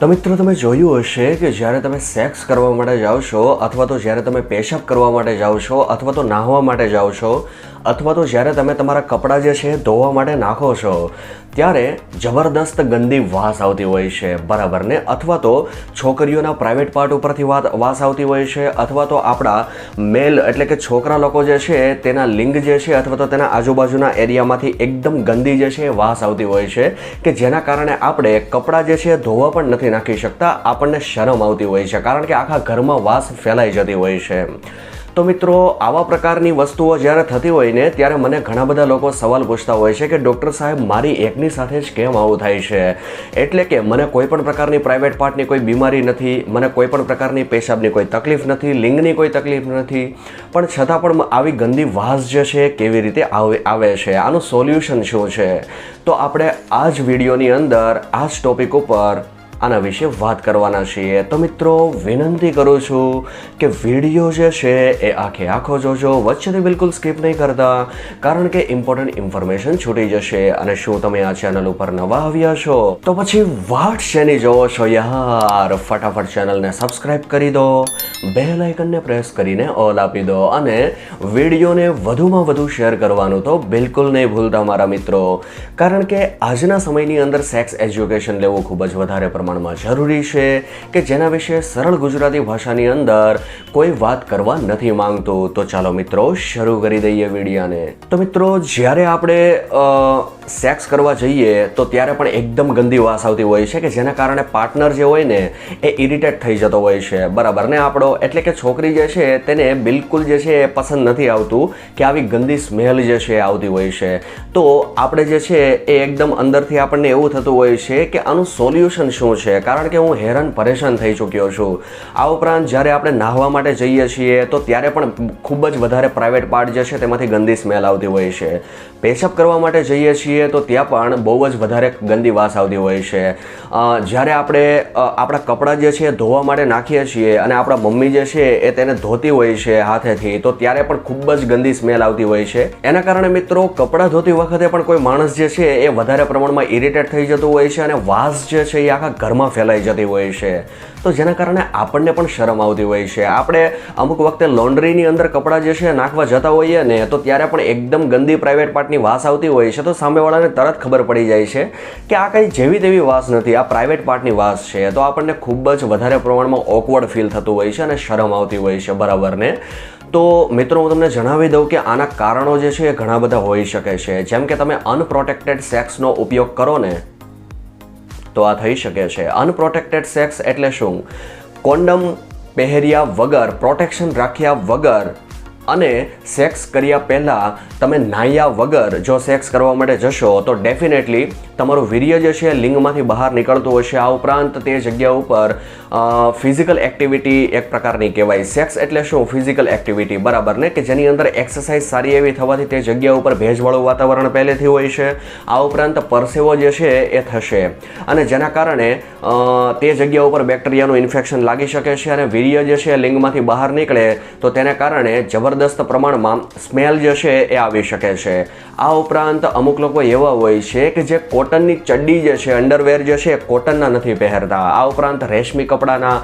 તો મિત્રો, તમે જોયું હશે કે જ્યારે તમે સેક્સ કરવા માટે જાઓ છો, અથવા તો જ્યારે તમે પેશાબ કરવા માટે જાઓ છો, અથવા તો નાહવા માટે જાઓ છો અથવા તો જ્યારે તમે તમારા કપડાં જે છે ધોવા માટે નાખો છો, ત્યારે જબરદસ્ત ગંદી વાસ આવતી હોય છે, બરાબર ને? અથવા તો છોકરીઓના પ્રાઇવેટ પાર્ટ ઉપરથી વાત, વાસ આવતી હોય છે, અથવા તો આપણા મેલ એટલે કે છોકરા લોકો જે છે તેના લિંગ જે છે અથવા તો તેના આજુબાજુના એરિયામાંથી એકદમ ગંદી જે છે વાસ આવતી હોય છે, કે જેના કારણે આપણે કપડાં જે છે ધોવા પણ નથી નાખી શકતા, આપણને શરમ આવતી હોય છે, કારણ કે આખા ઘરમાં વાસ ફેલાઈ જતી હોય છે. તો મિત્રો, આવા પ્રકારની વસ્તુઓ જ્યારે થતી હોય ને, ત્યારે મને ઘણા બધા લોકો સવાલ પૂછતા હોય છે કે, ડૉક્ટર સાહેબ, મારી એકની સાથે જ કેમ આવું થાય છે? એટલે કે, મને કોઈ પણ પ્રકારની પ્રાઇવેટ પાર્ટની કોઈ બીમારી નથી, મને કોઈ પણ પ્રકારની પેશાબની કોઈ તકલીફ નથી, લિંગની કોઈ તકલીફ નથી. પણ છતાં પણ આવી ગંદી વાસ જે છે, કેવી રીતે આવે છે? આનું સોલ્યુશન શું છે? તો આપણે આ જ વિડીયોની અંદર, આ જ ટોપિક ઉપર આના વિશે વાત કરવાના છીએ. તો મિત્રો, વિનંતી કરું છું કે વીડિયો જે છે એ આખે આખો જોજો. વચ્ચેથી બિલકુલ સ્કીપ નહીં કરતા, કારણ કે ઇમ્પોર્ટન્ટ ઇન્ફોર્મેશન છૂટી જશે અને શું તમે આ ચેનલ ઉપર નવા આવ્યા છો? તો પછી વાટ શેની જોવો છો યાર? ફટાફટ ચેનલને સબસ્ક્રાઇબ કરી દો બે લાઇકનને પ્રેસ કરીને ઓલ આપી દો અને વિડીયોને વધુમાં વધુ શેર કરવાનું તો બિલકુલ નહીં ભૂલતા મારા મિત્રો. કારણ કે આજના સમયની અંદર સેક્સ એજ્યુકેશન લેવું ખૂબ જ વધારે પ્રમાણમાં પ્રમાણમાં જરૂરી છે કે જેના વિશે સરળ ગુજરાતી ભાષાની અંદર કોઈ વાત કરવા નથી માંગતું. તો ચાલો મિત્રો, શરૂ કરી દઈએ વિડીયાને તો મિત્રો, જ્યારે આપણે સેક્સ કરવા જઈએ, તો ત્યારે પણ એકદમ ગંદી વાસ આવતી હોય છે કે જેના કારણે પાર્ટનર જે હોય ને, એ ઇરિટેટ થઈ જતો હોય છે. બરાબર ને આપણો? એટલે કે છોકરી જે છે, તેને બિલકુલ જે છે એ પસંદ નથી આવતું કે આવી ગંદી સ્મેલ જે છે આવતી હોય છે. તો આપણે જે છે એ એકદમ અંદરથી આપણને એવું થતું હોય છે કે આનું સોલ્યુશન શું છે. કારણ કે હું હેરાન પરેશાન થઈ ચૂક્યો છું. આ ઉપરાંત જ્યારે આપણે નાહવા માટે જઈએ છીએ, તો ત્યારે પણ ખૂબ જ વધારે પ્રાઇવેટ પાર્ટ જે છે તેમાંથી ગંદી સ્મેલ આવતી હોય છે. પેશાબ કરવા માટે જઈએ છીએ, તો ત્યાં પણ બહુ જ વધારે ગંદી વાસ આવતી હોય છે. જ્યારે આપણે આપણા કપડાં જે છે ધોવા માટે નાખીએ છીએ અને આપણા મમ્મી જે છે એ તેને ધોતી હોય છે હાથેથી, તો ત્યારે પણ ખૂબ જ ગંદી સ્મેલ આવતી હોય છે. એના કારણે મિત્રો, કપડાં ધોતી વખતે પણ કોઈ માણસ જે છે એ વધારે પ્રમાણમાં ઇરિટેટ થઈ જતું હોય છે અને વાસ જે છે એ આખા ઘરમાં ફેલાઈ જતી હોય છે. તો જેના કારણે આપણને પણ શરમ આવતી હોય છે. આપણે અમુક વખતે લોન્ડ્રીની અંદર કપડાં જે છે નાખવા જતા હોઈએ ને, તો ત્યારે પણ એકદમ ગંદી પ્રાઇવેટ પાર્ટની વાસ આવતી હોય છે. તો સામેવાળાને તરત ખબર પડી જાય છે કે આ કંઈ જેવી તેવી વાસ નથી. આ પ્રાઇવેટ પાર્ટની વાસ છે. તો આપણને ખૂબ જ વધારે પ્રમાણમાં ઓકવર્ડ ફીલ થતું હોય છે અને શરમ આવતી હોય છે બરાબર ને તો મિત્રો, હું તમને જણાવી દઉં કે આના કારણો જે છે એ ઘણા બધા હોઈ શકે છે. જેમ કે તમે અનપ્રોટેક્ટેડ સેક્સનો ઉપયોગ કરો ને તો આ થઈ શકે છે. અનપ્રોટેક્ટેડ સેક્સ એટલે શું? કોન્ડમ પહેર્યા વગર પ્રોટેક્શન રાખ્યા વગર અને સેક્સ કર્યા પહેલાં તમે નાહ્યા વગર જો સેક્સ કરવા માટે જશો તો ડેફિનેટલી તમારું વીર્ય જે છે લિંગમાંથી બહાર નીકળતું હશે આ ઉપરાંત તે જગ્યા ઉપર ફિઝિકલ એક્ટિવિટી એક પ્રકારની કહેવાય. સેક્સ એટલે શું? ફિઝિકલ એક્ટિવિટી બરાબર ને? કે જેની અંદર એક્સરસાઇઝ સારી એવી થવાથી તે જગ્યા ઉપર ભેજવાળું વાતાવરણ પહેલેથી હોય છે. આ ઉપરાંત પરસેવો જે છે એ થશે. અને જેના કારણે તે જગ્યા ઉપર બેક્ટેરિયાનું ઇન્ફેક્શન લાગી શકે છે અને વીર્ય જે છે લિંગમાંથી બહાર નીકળે, તો તેને કારણે જબરદસ્ત પ્રમાણમાં સ્મેલ જે છે એ આવી શકે છે. આ ઉપરાંત અમુક લોકો એવા હોય છે કે જે કોટનની ચડ્ડી જે છે અંડરવેર જે છે એ કોટનના નથી પહેરતા. આ ઉપરાંત રેશમી કપડાના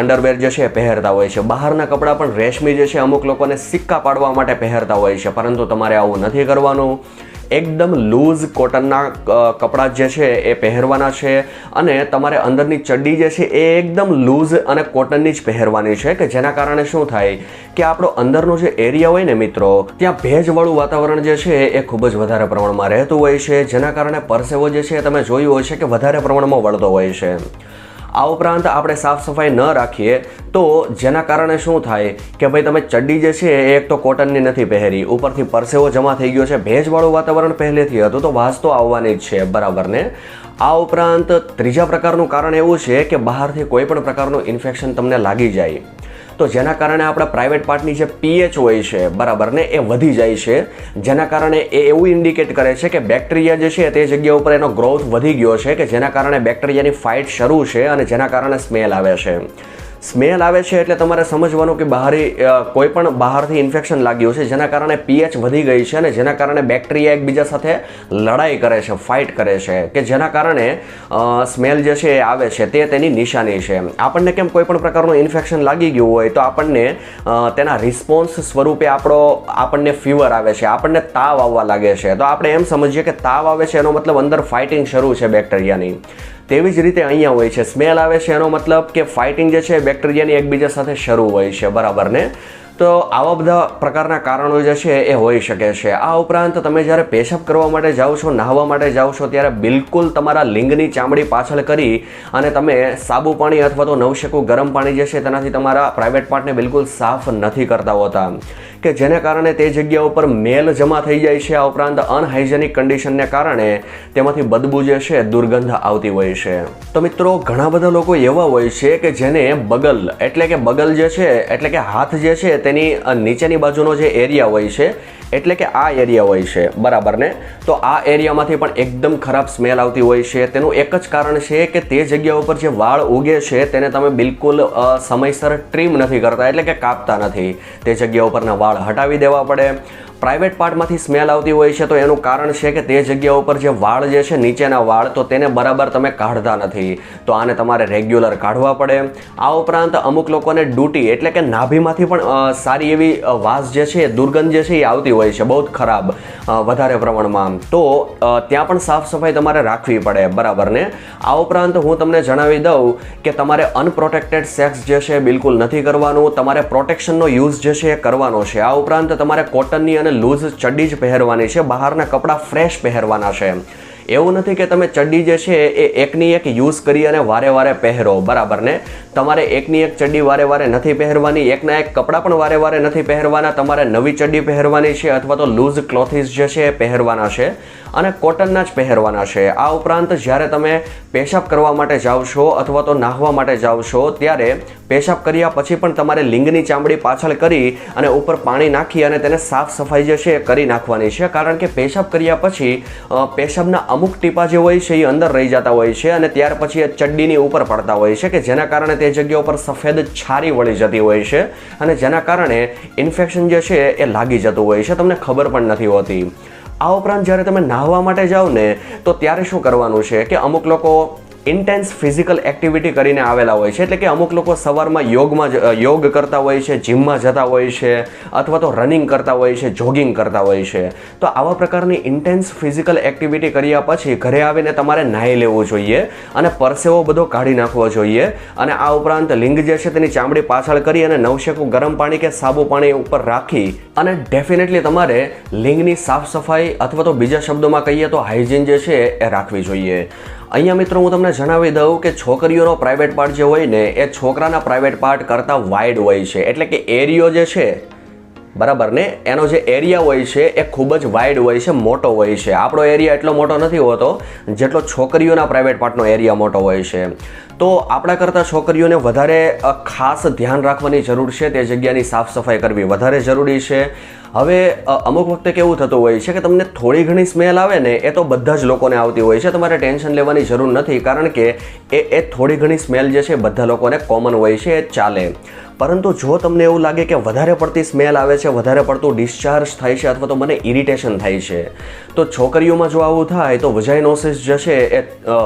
અંડરવેર જે છે એ પહેરતા હોય છે. બહારના કપડાં પણ રેશમી જે છે અમુક લોકોને સિક્કા પાડવા માટે પહેરતા હોય છે. પરંતુ તમારે આવું નથી કરવાનું. એકદમ લૂઝ કોટનના કપડાં જે છે એ પહેરવાના છે અને તમારે અંદરની ચડ્ડી જે છે એ એકદમ લૂઝ અને કોટનની જ પહેરવાની છે કે જેના કારણે શું થાય કે આપણો અંદરનો જે એરિયા હોય ને મિત્રો, ત્યાં ભેજવાળું વાતાવરણ જે છે એ ખૂબ જ વધારે પ્રમાણમાં રહેતું હોય છે, જેના કારણે પરસેવો જે છે તમે જોયું હોય છે કે વધારે પ્રમાણમાં વળતો હોય છે. આ ઉપરાંત આપણે સાફ સફાઈ ન રાખીએ, તો જેના કારણે શું થાય કે ભાઈ તમે ચડ્ડી જે છે, એ એક તો કોટનની નથી પહેરી, ઉપરથી પરસેવો જમા થઈ ગયો છે, ભેજવાળું વાતાવરણ પહેલેથી હતું, તો વાસ તો આવવાની જ છે, બરાબર ને? આ ઉપરાંત ત્રીજા પ્રકારનું કારણ એવું છે કે બહારથી કોઈ પણ પ્રકારનું ઇન્ફેક્શન તમને લાગી જાય. તો જેના કારણે આપણા પ્રાઇવેટ પાર્ટની જે પીએચ હોય છે, બરાબર ને, એ વધી જાય છે. જેના કારણે એ એવું ઇન્ડિકેટ કરે છે કે બેક્ટેરિયા જે છે તે જગ્યા ઉપર એનો ગ્રોથ વધી ગયો છે કે જેના કારણે બેક્ટેરિયાની ફાઇટ શરૂ છે અને જેના કારણે સ્મેલ આવે છે. સ્મેલ આવે છે એટલે તમારે સમજવાનું કે બહારી કોઈ પણ બહારથી ઇન્ફેક્શન લાગ્યું છે જેના કારણે પીએચ વધી ગઈ છે અને જેના કારણે બેક્ટેરિયા એકબીજા સાથે લડાઈ કરે છે ફાઇટ કરે છે, કે જેના કારણે સ્મેલ જે છે એ આવે છે, તે તેની નિશાની છે. આપણને કેમ કોઈ પણ પ્રકારનું ઇન્ફેક્શન લાગી ગયું હોય, તો આપણને તેના રિસ્પોન્સ સ્વરૂપે આપણો, આપણને ફીવર આવે છે, આપણને તાવ આવવા લાગે છે. તો આપણે એમ સમજીએ કે તાવ આવે છે, એનો મતલબ અંદર ફાઇટિંગ શરૂ છે બેક્ટેરિયાની તેવી જ રીતે અહીંયા હોય છે. સ્મેલ આવે છે એનો મતલબ કે ફાઇટિંગ જે છે બેક્ટેરિયાની એકબીજા સાથે શરૂ હોય છે. બરાબર ને? તો આવા બધા પ્રકારના કારણો જે છે એ હોઈ શકે છે. આ ઉપરાંત તમે જ્યારે પેશાબ કરવા માટે જાઓ છો, નહાવા માટે જાઓ છો, ત્યારે બિલકુલ તમારા લિંગની ચામડી પાછળ કરી અને તમે સાબુ પાણી અથવા તો નવશેકું ગરમ પાણી જે છે તેનાથી તમારા પ્રાઇવેટ પાર્ટને બિલકુલ સાફ નથી કરતા હોતા. કે જેને કારણે તે જગ્યા ઉપર મેલ જમા થઈ જાય છે, આ ઉપરાંત અનહાઇજેનિક કન્ડિશનને કારણે તેમાંથી બદબુ જે છે દુર્ગંધ આવતી હોય છે. તો મિત્રો, ઘણા બધા લોકો એવા હોય છે કે જેને બગલ, એટલે કે બગલ જે છે, એટલે કે હાથ જે છે તેની નીચેની બાજુનો જે એરિયા હોય છે, એટલે કે આ એરિયા હોય છે, બરાબર ને? તો આ એરિયામાંથી પણ એકદમ ખરાબ સ્મેલ આવતી હોય છે. તેનું એક જ કારણ છે કે તે જગ્યા ઉપર જે વાળ ઉગે છે, તેને તમે બિલકુલ સમયસર ટ્રીમ નથી કરતા, એટલે કે કાપતા નથી. તે જગ્યા ઉપરના વાળ હટાવી દેવા પડે. પ્રાઇવેટ પાર્ટમાંથી સ્મેલ આવતી હોય છે, તો એનું કારણ છે કે તે જગ્યા ઉપર જે વાળ જે છે, નીચેના વાળ, તો તેને બરાબર તમે કાઢતા નથી. તો આને તમારે રેગ્યુલર કાઢવા પડે. આ ઉપરાંત અમુક લોકોને ડૂટી, એટલે કે નાભીમાંથી પણ સારી એવી વાસ જે છે દુર્ગંધ જે છે, એ આવતી હોય છે, બહુ જ ખરાબ વધારે પ્રમાણમાં. તો ત્યાં પણ સાફ સફાઈ તમારે રાખવી પડે, બરાબર ને? આ ઉપરાંત હું તમને જણાવી દઉં કે તમારે અનપ્રોટેક્ટેડ સેક્સ જે છે, બિલકુલ નથી કરવાનું. તમારે પ્રોટેક્શનનો યુઝ જે છે, એ કરવાનો છે. આ ઉપરાંત તમારે કોટનની અને લૂઝ ચડ્ડી જ પહેરવાની છે બહારના કપડાં ફ્રેશ પહેરવાના છે. એવું નથી કે તમે ચડ્ડી જે છે એ એકની એક યુઝ કરી અને વારે વારે પહેરો, બરાબર ને? તમારે એકની એક ચડ્ડી વારે વારે નથી પહેરવાની, એકના એક કપડાં પણ વારે વારે નથી પહેરવાના, તમારે નવી ચડ્ડી પહેરવાની છે અથવા તો લૂઝ ક્લોથીસ જે છે એ પહેરવાના છે અને કોટનના જ પહેરવાના છે. આ ઉપરાંત જ્યારે તમે પેશાબ કરવા માટે જાઓ છો અથવા તો નાહવા માટે જાઓ છો, ત્યારે પેશાબ કર્યા પછી પણ તમારે લિંગની ચામડી પાછળ કરી અને ઉપર પાણી નાખી અને તેને સાફ સફાઈ જે છે એ કરી નાખવાની છે. કારણ કે પેશાબ કર્યા પછી પેશાબના અમુક ટીપા જે હોય છે એ અંદર રહી જતા હોય છે અને ત્યાર પછી એ ચડ્ડીની ઉપર પડતા હોય છે કે જેના કારણે તે જગ્યા ઉપર સફેદ છારી વળી જતી હોય છે અને જેના કારણે ઇન્ફેક્શન જે છે એ લાગી જતું હોય છે, તમને ખબર પણ નથી હોતી. આ ઉપરાંત જ્યારે તમે નાહવા માટે જાઓ ને, તો ત્યારે શું કરવાનું છે કે અમુક લોકો ઇન્ટેન્સ ફિઝિકલ એક્ટિવિટી કરીને આવેલા હોય છે. એટલે કે અમુક લોકો સવારમાં યોગમાં યોગ કરતા હોય છે, જિમમાં જતા હોય છે, અથવા તો રનિંગ કરતા હોય છે જોગિંગ કરતા હોય છે. તો આવા પ્રકારની ઇન્ટેન્સ ફિઝિકલ એક્ટિવિટી કર્યા પછી ઘરે આવીને તમારે નાહી લેવું જોઈએ અને પરસેવો બધો કાઢી નાખવો જોઈએ અને આ ઉપરાંત લિંગ જે છે તેની ચામડી પાછળ કરી અને નવશેકું ગરમ પાણી કે સાબુ પાણી ઉપર રાખી અને ડેફિનેટલી તમારે લિંગની સાફ સફાઈ અથવા તો બીજા શબ્દોમાં કહીએ તો હાઇજીન જે છે એ રાખવી જોઈએ. અહીંયા મિત્રો હું તમને જણાવી દઉં કે છોકરીઓનો પ્રાઇવેટ પાર્ટ જે હોય ને, એ છોકરાના પ્રાઇવેટ પાર્ટ કરતાં વાઇડ હોય છે. એટલે કે એરિયો જે છે બરાબર ને? એનો જે એરિયા હોય છે એ ખૂબ જ વાઇડ હોય છે, મોટો હોય છે. આપણો એરિયા એટલો મોટો નથી હોતો જેટલો છોકરીઓના પ્રાઇવેટ પાર્ટનો એરિયા મોટો હોય છે. તો આપણા કરતાં છોકરીઓને વધારે ખાસ ધ્યાન રાખવાની જરૂર છે તે જગ્યાની સાફ સફાઈ કરવી વધારે જરૂરી છે. હવે અમુક વખતે કેવું થતું હોય છે કે તમને થોડી ઘણી સ્મેલ આવે ને, એ તો બધા જ લોકોને આવતી હોય છે. તમારે ટેન્શન લેવાની જરૂર નથી કારણ કે એ એ થોડી ઘણી સ્મેલ જે છે બધા લોકોને કોમન હોય છે, એ ચાલે. પરંતુ જો તમને એવું લાગે કે વધારે પડતી સ્મેલ આવે છે, વધારે પડતું ડિસ્ચાર્જ થાય છે અથવા તો મને ઇરિટેશન થાય છે, તો છોકરીઓમાં જો આવું થાય, તો વજાઇનોસિસ જે છે એ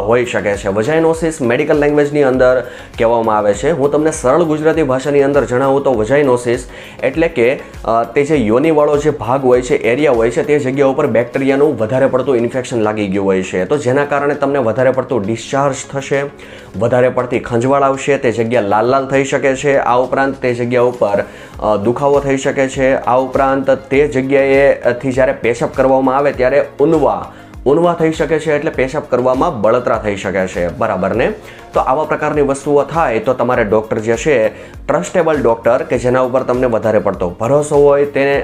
હોઈ શકે છે. વજાઇનોસિસ મેડિકલ લેંગ્વેજની અંદર કહેવામાં આવે છે. હું તમને સરળ ગુજરાતી ભાષાની અંદર જણાવું તો વજાઇનોસિસ એટલે કે તે જે યોનિવાળો જે ભાગ હોય છે એરિયા હોય છે, તે જગ્યા ઉપર બેક્ટેરિયાનું વધારે પડતું ઇન્ફેક્શન લાગી ગયું હોય છે. તો જેના કારણે તમને વધારે પડતું ડિસ્ચાર્જ થશે, વધારે પડતી ખંજવાળ આવશે, તે જગ્યા લાલ લાલ થઈ શકે છે, આ ઉપરાંત તે જગ્યા ઉપર દુખાવો થઈ શકે છે. આ ઉપરાંત તે જગ્યાએથી જ્યારે પેશઅપ કરવામાં આવે ત્યારે ઉનવા ઉનવા થઈ શકે છે એટલે પેશાબ કરવામાં બળતરા થઈ શકે છે. બરાબર ને? તો આવા પ્રકારની વસ્તુઓ થાય તો તમારે ડૉક્ટર જે છે, ટ્રસ્ટેબલ ડૉક્ટર કે જેના ઉપર તમને વધારે પડતો ભરોસો હોય તેને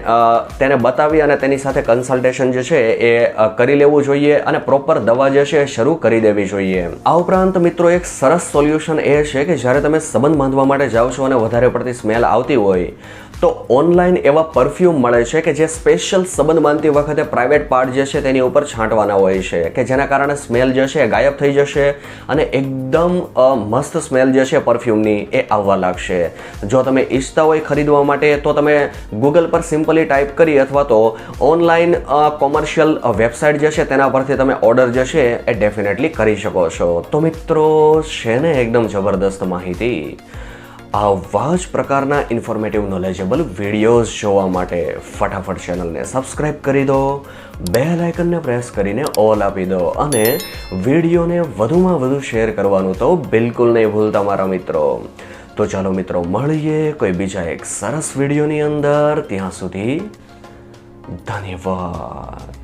તેને બતાવી અને તેની સાથે કન્સલ્ટેશન જે છે એ કરી લેવું જોઈએ અને પ્રોપર દવા જે છે શરૂ કરી દેવી જોઈએ. આ ઉપરાંત મિત્રો એક સરસ સોલ્યુશન એ છે કે જ્યારે તમે સંબંધ બાંધવા માટે જાઓ છો અને વધારે પડતી સ્મેલ આવતી હોય, તો ઓનલાઈન એવા પરફ્યુમ મળે છે કે જે સ્પેશિયલ સંબંધ બાંધતી વખતે પ્રાઇવેટ પાર્ટ જે છે તેની ઉપર છાંટવાના હોય છે, કે જેના કારણે સ્મેલ જે છે ગાયબ થઈ જશે અને એકદમ મસ્ત સ્મેલ જે છે પરફ્યુમની, એ આવવા લાગશે. જો તમે ઈચ્છતા હોય ખરીદવા માટે, તો તમે ગૂગલ પર સિમ્પલી ટાઈપ કરી અથવા તો ઓનલાઈન કોમર્શિયલ વેબસાઇટ જે છે તેના પરથી તમે ઓર્ડર જે છે એ ડેફિનેટલી કરી શકો છો. તો મિત્રો, છે ને એકદમ જબરદસ્ત માહિતી. આવા જ પ્રકારના ઇન્ફોર્મેટિવ નોલેજેબલ વિડીયોઝ જોવા માટે ફટાફટ ચેનલને સબસ્ક્રાઇબ કરી દો બે લાઇકનને પ્રેસ કરીને ઓલ આપી દો અને વિડીયોને વધુમાં વધુ શેર કરવાનું તો બિલકુલ નહીં ભૂલતા મારા મિત્રો. તો ચાલો મિત્રો, મળીએ કોઈ બીજા એક સરસ વિડીયોની અંદર. ત્યાં સુધી ધન્યવાદ.